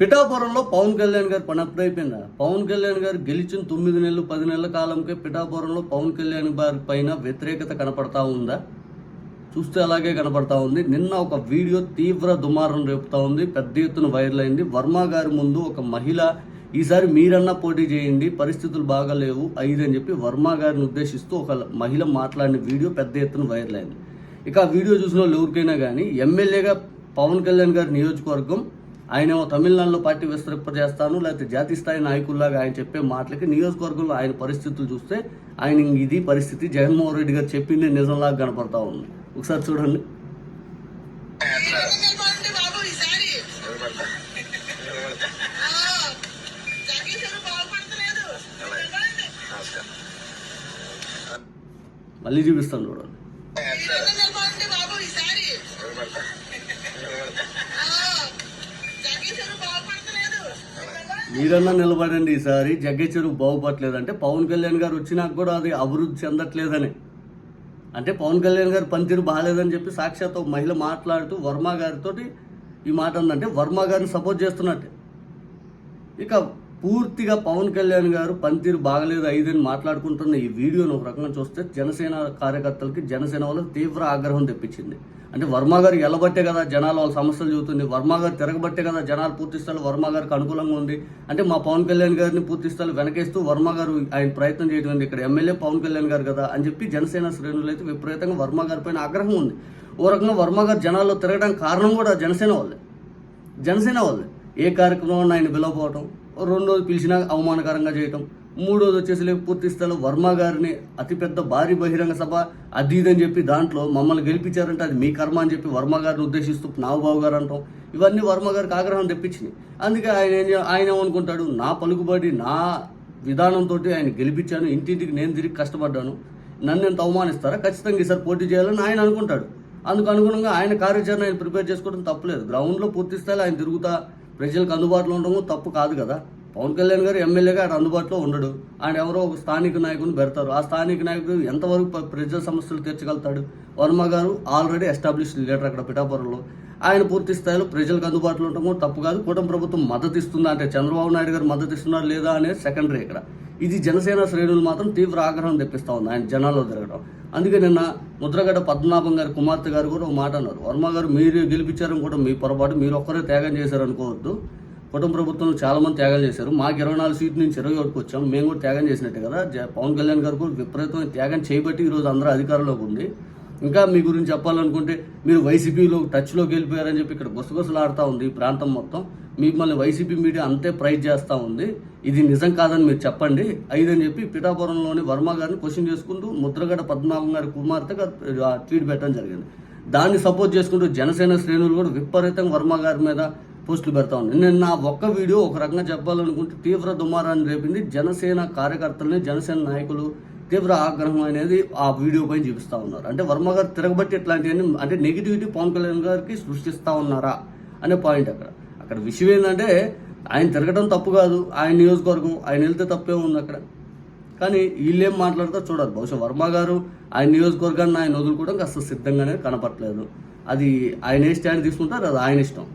పిఠాపురంలో పవన్ కళ్యాణ్ గారు పని అప్పుడైపోయిందా పవన్ కళ్యాణ్ గారు గెలిచిన తొమ్మిది నెలలు పది నెలల కాలంకే పిఠాపురంలో పవన్ కళ్యాణ్ గారి పైన వ్యతిరేకత కనపడతా ఉందా? చూస్తే అలాగే కనపడతా ఉంది. నిన్న ఒక వీడియో తీవ్ర దుమారం రేపుతా ఉంది. పెద్ద ఎత్తున వైరల్ అయింది. వర్మ గారి ముందు ఒక మహిళ ఈసారి మీరన్నా పోటీ చేయండి పరిస్థితులు బాగాలేవు ఐదు అని చెప్పి వర్మ గారిని ఉద్దేశిస్తూ ఒక మహిళ మాట్లాడిన వీడియో పెద్ద ఎత్తున వైరల్ అయింది. ఇక ఆ వీడియో చూసిన వాళ్ళు ఎవరికైనా కానీ ఎమ్మెల్యేగా పవన్ కళ్యాణ్ గారి నియోజకవర్గం ఆయన తమిళనాడులో పార్టీ విస్తరింపజేస్తాను లేకపోతే జాతీయ స్థాయి నాయకుల్లాగా ఆయన చెప్పే మాటలకి నియోజకవర్గంలో ఆయన పరిస్థితులు చూస్తే ఆయన ఇది పరిస్థితి. జగన్మోహన్ రెడ్డి గారు చెప్పింది నిజంలాగా కనపడతా ఉంది. ఒకసారి చూడండి. మళ్ళీ చూపిస్తాను చూడండి. మీరన్నా నిలబడండి ఈసారి. జగ్గేశ్వరు బాగుపడలేదు అంటే పవన్ కళ్యాణ్ గారు వచ్చినాక కూడా అది అభివృద్ధి చెందట్లేదని. అంటే పవన్ కళ్యాణ్ గారు పనితీరు బాగాలేదని చెప్పి సాక్షాత్ ఒక మహిళ మాట్లాడుతూ వర్మ గారితో ఈ మాట ఉందంటే వర్మ గారిని సపోర్ట్ చేస్తున్నట్టే. ఇక పూర్తిగా పవన్ కళ్యాణ్ గారు పనితీరు బాగలేదు ఐదని మాట్లాడుకుంటున్న ఈ వీడియోను ఒక రకంగా చూస్తే జనసేన కార్యకర్తలకి జనసేన వాళ్ళకి తీవ్ర ఆగ్రహం తెప్పించింది. అంటే వర్మ గారు ఎలబట్టే కదా జనాలు వాళ్ళ సమస్యలు చూస్తుంది. వర్మ గారు తిరగబట్టే కదా జనాలు పూర్తిస్థాయిలో వర్మ గారికి అనుకూలంగా ఉంది. అంటే మా పవన్ కళ్యాణ్ గారిని పూర్తి వెనకేస్తూ వర్మ గారు ఆయన ప్రయత్నం చేయడం ఇక్కడ ఎమ్మెల్యే పవన్ కళ్యాణ్ గారు కదా అని చెప్పి జనసేన శ్రేణులు అయితే విపరీతంగా వర్మ గారి పైన ఆగ్రహం ఉంది. ఓ రకంగా వర్మ గారు జనాల్లో తిరగడానికి కారణం కూడా జనసేన వాళ్ళే. జనసేన వాళ్ళే. ఏ కార్యక్రమం ఆయన పిలవపోవటం రెండోది పిలిచినా అవమానకరంగా చేయటం. మూడోది వచ్చేసి లేక పూర్తి స్థాయిలో వర్మ గారిని అతిపెద్ద భారీ బహిరంగ సభ అది అని చెప్పి దాంట్లో మమ్మల్ని గెలిపించారంటే అది మీ కర్మ అని చెప్పి వర్మ గారిని ఉద్దేశిస్తూ నాగబాబు గారు అంటాం. ఇవన్నీ వర్మ గారికి ఆగ్రహం తెప్పించినాయి. అందుకే ఆయన ఆయన ఏమనుకుంటాడు? నా పలుకుబడి నా విధానంతో ఆయన గెలిపించాను ఇంటింటికి నేను తిరిగి కష్టపడ్డాను. నన్ను ఎంత అవమానిస్తారా? ఖచ్చితంగా ఈసారి పోటీ చేయాలని ఆయన అనుకుంటాడు. అందుకు అనుగుణంగా ఆయన కార్యాచరణ ఆయన ప్రిపేర్ చేసుకోవడం తప్పలేదు. గ్రౌండ్లో పూర్తి స్థాయిలో ఆయన తిరుగుతా ప్రజలకు అందుబాటులో ఉండడం తప్పు కాదు కదా. పవన్ కళ్యాణ్ గారు ఎమ్మెల్యేగా ఆడ అందుబాటులో ఉండడు. ఆయన ఎవరో ఒక స్థానిక నాయకుని పెడతారు. ఆ స్థానిక నాయకుడు ఎంతవరకు ప్రజా ప్రజల సమస్యలు తీర్చగలుగుతాడు? వర్మ గారు ఆల్రెడీ ఎస్టాబ్లిష్ లీడర్ అక్కడ పిఠాపురంలో. ఆయన పూర్తి స్థాయిలో ప్రజలకు అందుబాటులో ఉండటం కూడా తప్పు కాదు. కూటమి ప్రభుత్వం మద్దతు ఇస్తుందా అంటే చంద్రబాబు నాయుడు గారు మద్దతు ఇస్తున్నారు లేదా అనేది సెకండరీ ఇక్కడ. ఇది జనసేన శ్రేణులు మాత్రం తీవ్ర ఆగ్రహం తెప్పిస్తూ ఉంది ఆయన జనాల్లో తిరగడం అందుకే నిన్న ముద్రగడ్డ పద్మనాభం గారి కుమార్తె గారు కూడా ఒక మాట అన్నారు. వర్మ గారు మీరు గెలిపించారని కూడా మీ పొరపాటు. మీరు ఒక్కరే త్యాగం చేశారు అనుకోవద్దు కుటుంబ ప్రభుత్వం చాలా మంది త్యాగాలు చేశారు. మాకు ఇరవై నాలుగు సీట్ నుంచి ఇరవై ఒకటికి వచ్చాం. మేము కూడా త్యాగం చేసినట్టే కదా. పవన్ కళ్యాణ్ గారు కూడా విపరీతమైన త్యాగం చేయబట్టి ఈరోజు అందరూ అధికారంలోకి ఉంది. ఇంకా మీ గురించి చెప్పాలనుకుంటే మీరు వైసీపీలో టచ్లోకి వెళ్ళిపోయారని చెప్పి ఇక్కడ గుసగుసలాడుతూ ఉంది ఈ ప్రాంతం మొత్తం. మిమ్మల్ని వైసీపీ మీడియా అంతే ప్రైజ్ చేస్తూ ఉంది. ఇది నిజం కాదని మీరు చెప్పండి. ఐదని చెప్పి పిఠాపురంలోని వర్మ గారిని క్వశ్చన్ చేసుకుంటూ ముద్రగడ పద్మనాభం గారి కుమార్తె ట్వీట్ పెట్టడం జరిగింది. దాన్ని సపోర్ట్ చేసుకుంటూ జనసేన శ్రేణులు కూడా విపరీతంగా వర్మ గారి మీద పోస్టులు పెడతా ఉంది నేను నా ఒక్క వీడియో ఒక రకంగా చెప్పాలనుకుంటే తీవ్ర దుమారాన్ని రేపింది. జనసేన కార్యకర్తలని జనసేన నాయకులు తీవ్ర ఆగ్రహం అనేది ఆ వీడియో పైన చూపిస్తా ఉన్నారు. అంటే వర్మ గారు తిరగబట్టి ఇట్లాంటివన్నీ అంటే నెగిటివిటీ పవన్ కళ్యాణ్ గారికి సృష్టిస్తూ ఉన్నారా అనే పాయింట్ అక్కడ. అక్కడ విషయం ఏంటంటే ఆయన తిరగడం తప్పు కాదు. ఆయన నియోజకవర్గం ఆయన వెళ్తే తప్పే ఉంది అక్కడ. కానీ వీళ్ళేం మాట్లాడతారు చూడాలి. బహుశా వర్మ గారు ఆయన నియోజకవర్గాన్ని ఆయన వదులుకోవడం కాస్త సిద్ధంగానే కనపట్లేదు అది ఆయన ఏ స్టాండ్ తీసుకుంటారు అది ఆయన ఇష్టం.